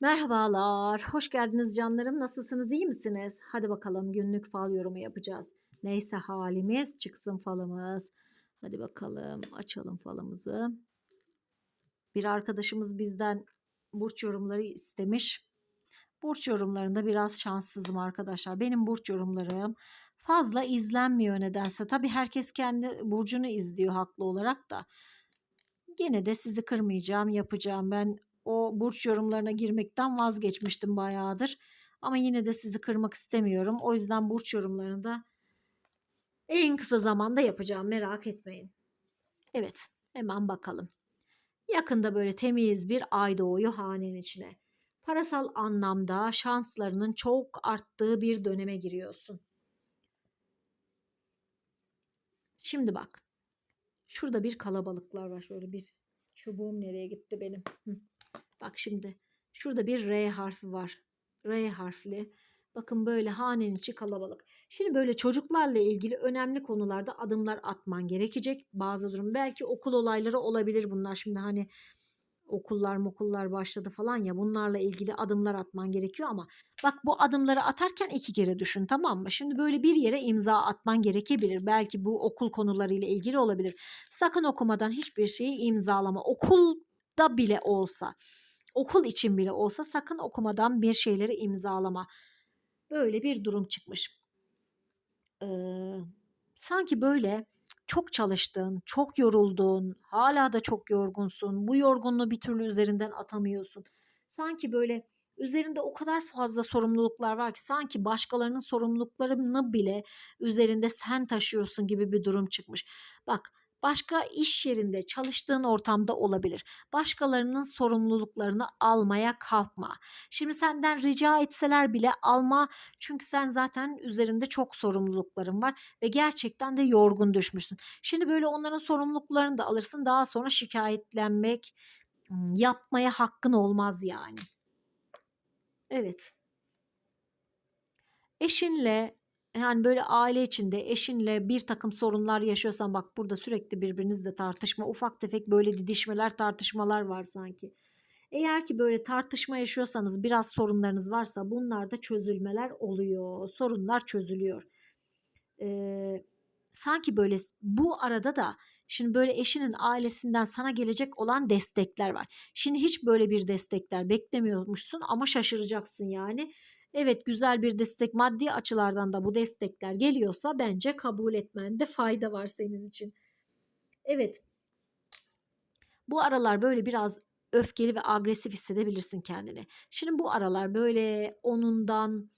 Merhabalar, hoş geldiniz canlarım. Nasılsınız, iyi misiniz? Hadi bakalım günlük fal yorumu yapacağız. Neyse halimiz çıksın falımız. Hadi bakalım açalım falımızı. Bir arkadaşımız bizden burç yorumları istemiş. Burç yorumlarında biraz şanssızım arkadaşlar. Benim burç yorumlarım fazla izlenmiyor nedense. Tabii herkes kendi burcunu izliyor haklı olarak da. Gene de sizi kırmayacağım, yapacağım. Ben o burç yorumlarına girmekten vazgeçmiştim bayağıdır. Ama yine de sizi kırmak istemiyorum. O yüzden burç yorumlarını da en kısa zamanda yapacağım. Merak etmeyin. Evet, hemen bakalım. Yakında böyle temiz bir ay doğuyor hanenin içine. Parasal anlamda şanslarının çok arttığı bir döneme giriyorsun. Şimdi bak. Şurada bir kalabalıklar var. Şöyle bir çubuğum nereye gitti benim? Bak şimdi şurada bir R harfi var. R harfli. Bakın böyle hanenin içi kalabalık. Şimdi böyle çocuklarla ilgili önemli konularda adımlar atman gerekecek. Bazı durum belki okul olayları olabilir bunlar. Şimdi hani okullar mokullar başladı falan ya bunlarla ilgili adımlar atman gerekiyor ama bak bu adımları atarken iki kere düşün tamam mı? Şimdi böyle bir yere imza atman gerekebilir. Belki bu okul konularıyla ilgili olabilir. Sakın okumadan hiçbir şeyi imzalama. Okulda bile olsa okul için bile olsa sakın okumadan bir şeyleri imzalama. Böyle bir durum çıkmış. Ee, sanki böyle çok çalıştın, çok yoruldun, hala da çok yorgunsun. Bu yorgunluğu bir türlü üzerinden atamıyorsun. Sanki böyle üzerinde o kadar fazla sorumluluklar var ki sanki başkalarının sorumluluklarını bile üzerinde sen taşıyorsun gibi bir durum çıkmış. Bak başka iş yerinde çalıştığın ortamda olabilir. Başkalarının sorumluluklarını almaya kalkma. Şimdi senden rica etseler bile alma çünkü sen zaten üzerinde çok sorumlulukların var ve gerçekten de yorgun düşmüşsün. Şimdi böyle onların sorumluluklarını da alırsın daha sonra şikayetlenmek yapmaya hakkın olmaz yani. Evet. Eşinle yani böyle aile içinde eşinle bir takım sorunlar yaşıyorsan bak burada sürekli birbirinizle tartışma ufak tefek böyle didişmeler tartışmalar var sanki. Eğer ki böyle tartışma yaşıyorsanız biraz sorunlarınız varsa bunlarda çözülmeler oluyor. Sorunlar çözülüyor. Ee, sanki böyle bu arada da şimdi böyle eşinin ailesinden sana gelecek olan destekler var. Şimdi hiç böyle bir destekler beklemiyormuşsun ama şaşıracaksın yani. Evet güzel bir destek maddi açılardan da bu destekler geliyorsa bence kabul etmende fayda var senin için. Evet. Bu aralar böyle biraz öfkeli ve agresif hissedebilirsin kendini. Şimdi bu aralar böyle onundan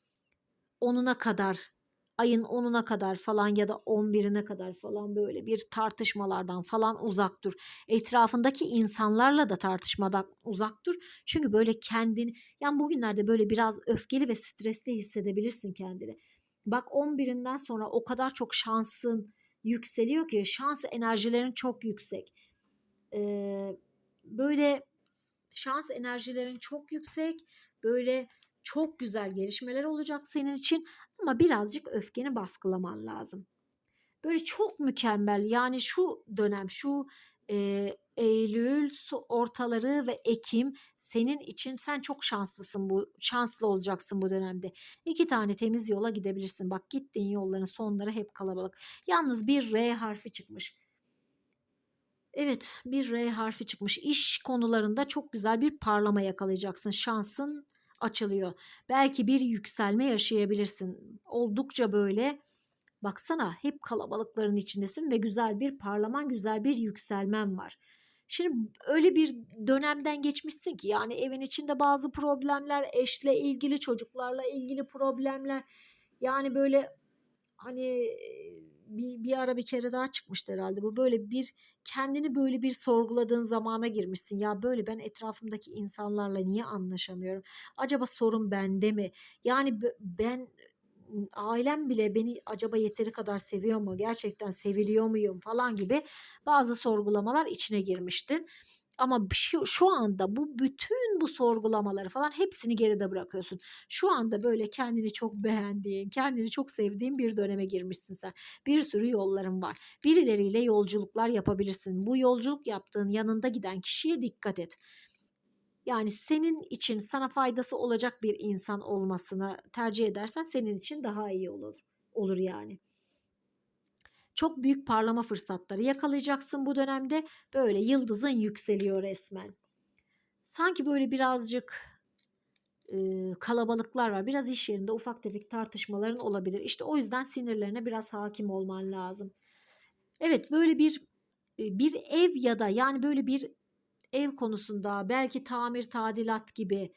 onuna kadar ayın 10'una kadar falan ya da 11'ine kadar falan böyle bir tartışmalardan falan uzak dur. Etrafındaki insanlarla da tartışmadan uzak dur. Çünkü böyle kendini yani bugünlerde böyle biraz öfkeli ve stresli hissedebilirsin kendini. Bak 11'inden sonra o kadar çok şansın yükseliyor ki şans enerjilerin çok yüksek. Ee, böyle şans enerjilerin çok yüksek. Böyle çok güzel gelişmeler olacak senin için ama birazcık öfkeni baskılaman lazım. Böyle çok mükemmel yani şu dönem şu e, Eylül ortaları ve Ekim senin için sen çok şanslısın bu şanslı olacaksın bu dönemde. İki tane temiz yola gidebilirsin. Bak gittiğin yolların sonları hep kalabalık. Yalnız bir R harfi çıkmış. Evet bir R harfi çıkmış. İş konularında çok güzel bir parlama yakalayacaksın. Şansın açılıyor. Belki bir yükselme yaşayabilirsin. Oldukça böyle baksana hep kalabalıkların içindesin ve güzel bir parlaman, güzel bir yükselmen var. Şimdi öyle bir dönemden geçmişsin ki yani evin içinde bazı problemler, eşle ilgili, çocuklarla ilgili problemler. Yani böyle hani bir, bir ara bir kere daha çıkmıştı herhalde. Bu böyle bir kendini böyle bir sorguladığın zamana girmişsin. Ya böyle ben etrafımdaki insanlarla niye anlaşamıyorum? Acaba sorun bende mi? Yani ben ailem bile beni acaba yeteri kadar seviyor mu? Gerçekten seviliyor muyum falan gibi bazı sorgulamalar içine girmiştin. Ama şu, anda bu bütün bu sorgulamaları falan hepsini geride bırakıyorsun. Şu anda böyle kendini çok beğendiğin, kendini çok sevdiğin bir döneme girmişsin sen. Bir sürü yolların var. Birileriyle yolculuklar yapabilirsin. Bu yolculuk yaptığın yanında giden kişiye dikkat et. Yani senin için sana faydası olacak bir insan olmasını tercih edersen senin için daha iyi olur. Olur yani. Çok büyük parlama fırsatları yakalayacaksın bu dönemde. Böyle yıldızın yükseliyor resmen. Sanki böyle birazcık e, kalabalıklar var. Biraz iş yerinde ufak tefek tartışmaların olabilir. İşte o yüzden sinirlerine biraz hakim olman lazım. Evet böyle bir bir ev ya da yani böyle bir ev konusunda belki tamir tadilat gibi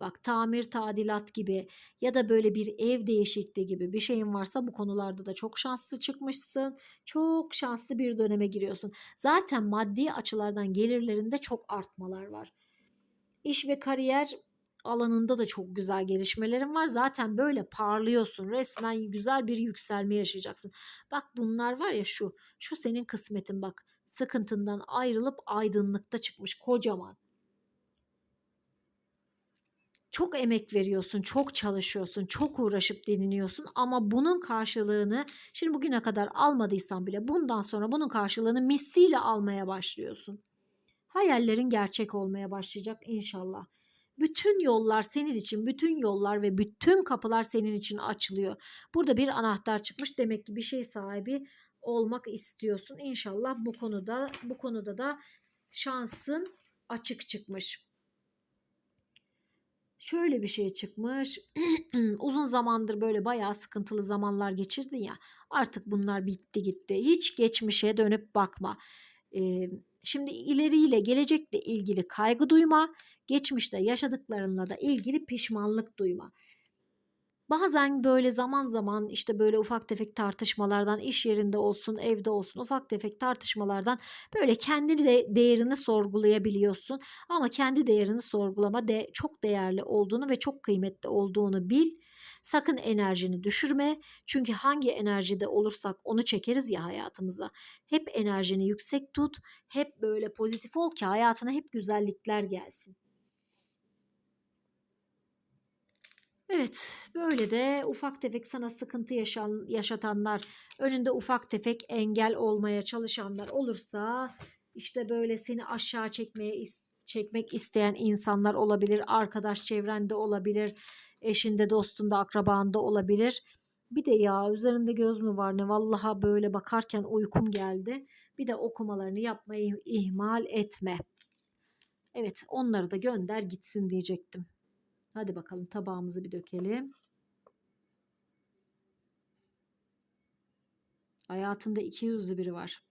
bak tamir tadilat gibi ya da böyle bir ev değişikliği gibi bir şeyin varsa bu konularda da çok şanslı çıkmışsın. Çok şanslı bir döneme giriyorsun. Zaten maddi açılardan gelirlerinde çok artmalar var. İş ve kariyer alanında da çok güzel gelişmelerin var. Zaten böyle parlıyorsun. Resmen güzel bir yükselme yaşayacaksın. Bak bunlar var ya şu. Şu senin kısmetin bak. Sıkıntından ayrılıp aydınlıkta çıkmış kocaman. Çok emek veriyorsun, çok çalışıyorsun, çok uğraşıp dinliyorsun ama bunun karşılığını şimdi bugüne kadar almadıysan bile bundan sonra bunun karşılığını misliyle almaya başlıyorsun. Hayallerin gerçek olmaya başlayacak inşallah. Bütün yollar senin için, bütün yollar ve bütün kapılar senin için açılıyor. Burada bir anahtar çıkmış. Demek ki bir şey sahibi olmak istiyorsun. İnşallah bu konuda bu konuda da şansın açık çıkmış. Şöyle bir şey çıkmış. Uzun zamandır böyle bayağı sıkıntılı zamanlar geçirdin ya. Artık bunlar bitti gitti. Hiç geçmişe dönüp bakma. Ee, şimdi ileriyle gelecekle ilgili kaygı duyma geçmişte yaşadıklarınla da ilgili pişmanlık duyma. Bazen böyle zaman zaman işte böyle ufak tefek tartışmalardan iş yerinde olsun, evde olsun ufak tefek tartışmalardan böyle kendi de değerini sorgulayabiliyorsun. Ama kendi değerini sorgulama de çok değerli olduğunu ve çok kıymetli olduğunu bil. Sakın enerjini düşürme. Çünkü hangi enerjide olursak onu çekeriz ya hayatımıza. Hep enerjini yüksek tut. Hep böyle pozitif ol ki hayatına hep güzellikler gelsin. Evet, böyle de ufak tefek sana sıkıntı yaşan, yaşatanlar, önünde ufak tefek engel olmaya çalışanlar olursa işte böyle seni aşağı çekmeye çekmek isteyen insanlar olabilir, arkadaş çevrende olabilir, eşinde, dostunda, akrabanda olabilir. Bir de ya üzerinde göz mü var ne vallaha böyle bakarken uykum geldi. Bir de okumalarını yapmayı ihmal etme. Evet onları da gönder gitsin diyecektim. Hadi bakalım tabağımızı bir dökelim. Hayatında iki yüzlü biri var.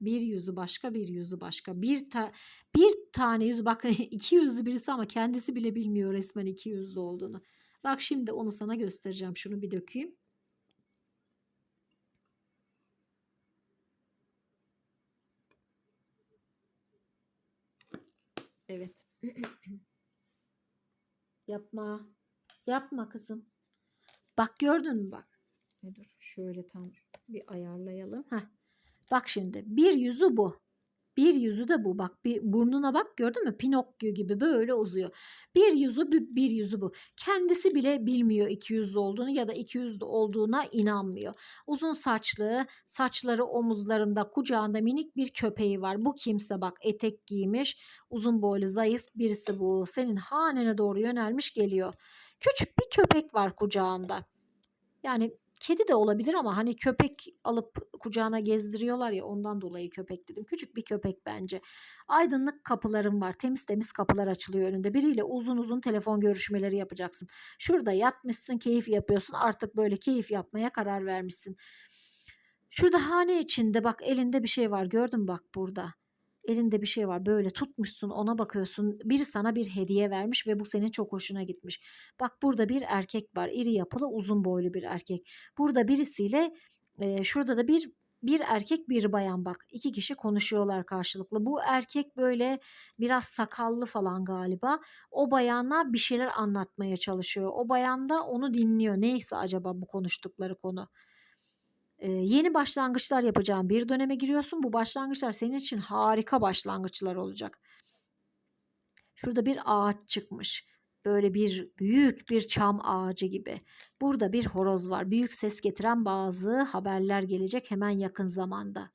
Bir yüzü başka, bir yüzü başka. Bir ta bir tane yüzü bak iki yüzlü birisi ama kendisi bile bilmiyor resmen iki yüzlü olduğunu. Bak şimdi onu sana göstereceğim. Şunu bir dökeyim. Evet. Yapma. Yapma kızım. Bak gördün mü bak. Ne dur şöyle tam bir ayarlayalım. Heh. Bak şimdi bir yüzü bu. Bir yüzü de bu. Bak bir burnuna bak gördün mü? Pinokyo gibi böyle uzuyor. Bir yüzü bir yüzü bu. Kendisi bile bilmiyor iki yüzlü olduğunu ya da iki yüzlü olduğuna inanmıyor. Uzun saçlı, saçları omuzlarında, kucağında minik bir köpeği var. Bu kimse bak etek giymiş, uzun boylu, zayıf birisi bu. Senin hanene doğru yönelmiş geliyor. Küçük bir köpek var kucağında. Yani Kedi de olabilir ama hani köpek alıp kucağına gezdiriyorlar ya ondan dolayı köpek dedim. Küçük bir köpek bence. Aydınlık kapılarım var. Temiz temiz kapılar açılıyor önünde. Biriyle uzun uzun telefon görüşmeleri yapacaksın. Şurada yatmışsın, keyif yapıyorsun. Artık böyle keyif yapmaya karar vermişsin. Şurada hane içinde bak elinde bir şey var. Gördün bak burada elinde bir şey var böyle tutmuşsun ona bakıyorsun biri sana bir hediye vermiş ve bu senin çok hoşuna gitmiş. Bak burada bir erkek var iri yapılı uzun boylu bir erkek. Burada birisiyle e, şurada da bir bir erkek bir bayan bak iki kişi konuşuyorlar karşılıklı. Bu erkek böyle biraz sakallı falan galiba. O bayana bir şeyler anlatmaya çalışıyor. O bayan da onu dinliyor. Neyse acaba bu konuştukları konu. Yeni başlangıçlar yapacağın bir döneme giriyorsun. Bu başlangıçlar senin için harika başlangıçlar olacak. Şurada bir ağaç çıkmış. Böyle bir büyük bir çam ağacı gibi. Burada bir horoz var. Büyük ses getiren bazı haberler gelecek hemen yakın zamanda.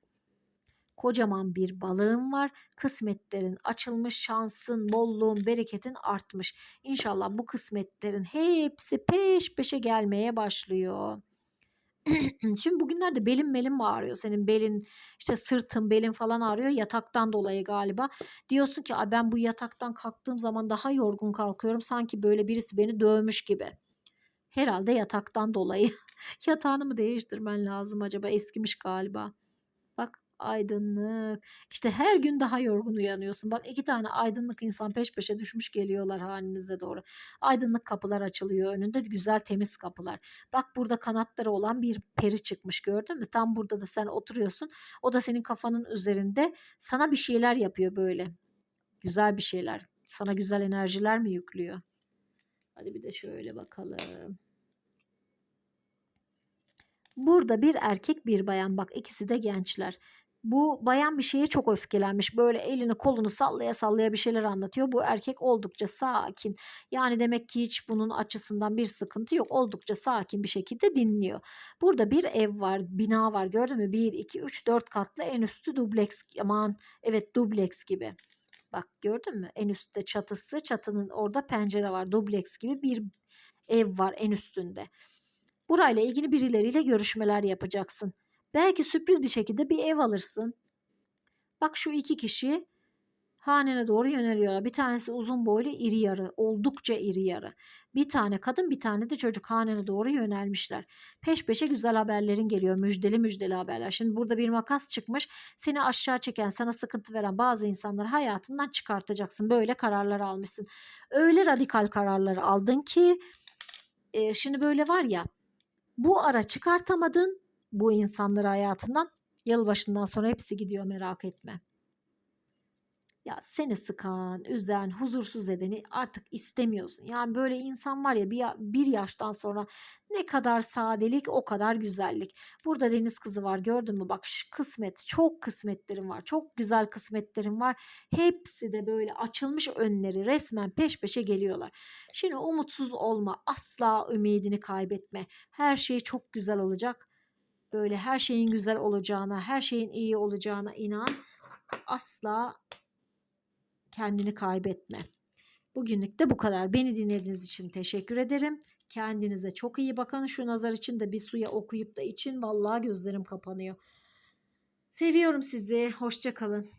Kocaman bir balığın var. Kısmetlerin açılmış, şansın, bolluğun, bereketin artmış. İnşallah bu kısmetlerin hepsi peş peşe gelmeye başlıyor. Şimdi bugünlerde belin belin mi ağrıyor? Senin belin işte sırtın belin falan ağrıyor yataktan dolayı galiba. Diyorsun ki ben bu yataktan kalktığım zaman daha yorgun kalkıyorum. Sanki böyle birisi beni dövmüş gibi. Herhalde yataktan dolayı. Yatağını mı değiştirmen lazım acaba? Eskimiş galiba. Bak aydınlık. İşte her gün daha yorgun uyanıyorsun. Bak iki tane aydınlık insan peş peşe düşmüş geliyorlar halinize doğru. Aydınlık kapılar açılıyor önünde. Güzel temiz kapılar. Bak burada kanatları olan bir peri çıkmış gördün mü? Tam burada da sen oturuyorsun. O da senin kafanın üzerinde sana bir şeyler yapıyor böyle. Güzel bir şeyler. Sana güzel enerjiler mi yüklüyor? Hadi bir de şöyle bakalım. Burada bir erkek bir bayan bak ikisi de gençler. Bu bayan bir şeye çok öfkelenmiş. Böyle elini kolunu sallaya sallaya bir şeyler anlatıyor. Bu erkek oldukça sakin. Yani demek ki hiç bunun açısından bir sıkıntı yok. Oldukça sakin bir şekilde dinliyor. Burada bir ev var, bina var. Gördün mü? 1, 2, 3, 4 katlı en üstü dubleks. Aman evet dubleks gibi. Bak gördün mü? En üstte çatısı, çatının orada pencere var. Dubleks gibi bir ev var en üstünde. Burayla ilgili birileriyle görüşmeler yapacaksın. Belki sürpriz bir şekilde bir ev alırsın. Bak şu iki kişi hanene doğru yöneliyorlar. Bir tanesi uzun boylu iri yarı, oldukça iri yarı. Bir tane kadın bir tane de çocuk hanene doğru yönelmişler. Peş peşe güzel haberlerin geliyor. Müjdeli müjdeli haberler. Şimdi burada bir makas çıkmış. Seni aşağı çeken, sana sıkıntı veren bazı insanları hayatından çıkartacaksın. Böyle kararlar almışsın. Öyle radikal kararlar aldın ki e, şimdi böyle var ya bu ara çıkartamadın bu insanları hayatından. Yılbaşından sonra hepsi gidiyor merak etme. Ya seni sıkan, üzen, huzursuz edeni artık istemiyorsun. Yani böyle insan var ya bir, bir yaştan sonra ne kadar sadelik o kadar güzellik. Burada deniz kızı var gördün mü? Bak kısmet çok kısmetlerim var. Çok güzel kısmetlerim var. Hepsi de böyle açılmış önleri resmen peş peşe geliyorlar. Şimdi umutsuz olma. Asla ümidini kaybetme. Her şey çok güzel olacak. Böyle her şeyin güzel olacağına, her şeyin iyi olacağına inan. Asla kendini kaybetme. Bugünlük de bu kadar. Beni dinlediğiniz için teşekkür ederim. Kendinize çok iyi bakın. Şu nazar için de bir suya okuyup da için vallahi gözlerim kapanıyor. Seviyorum sizi. Hoşça kalın.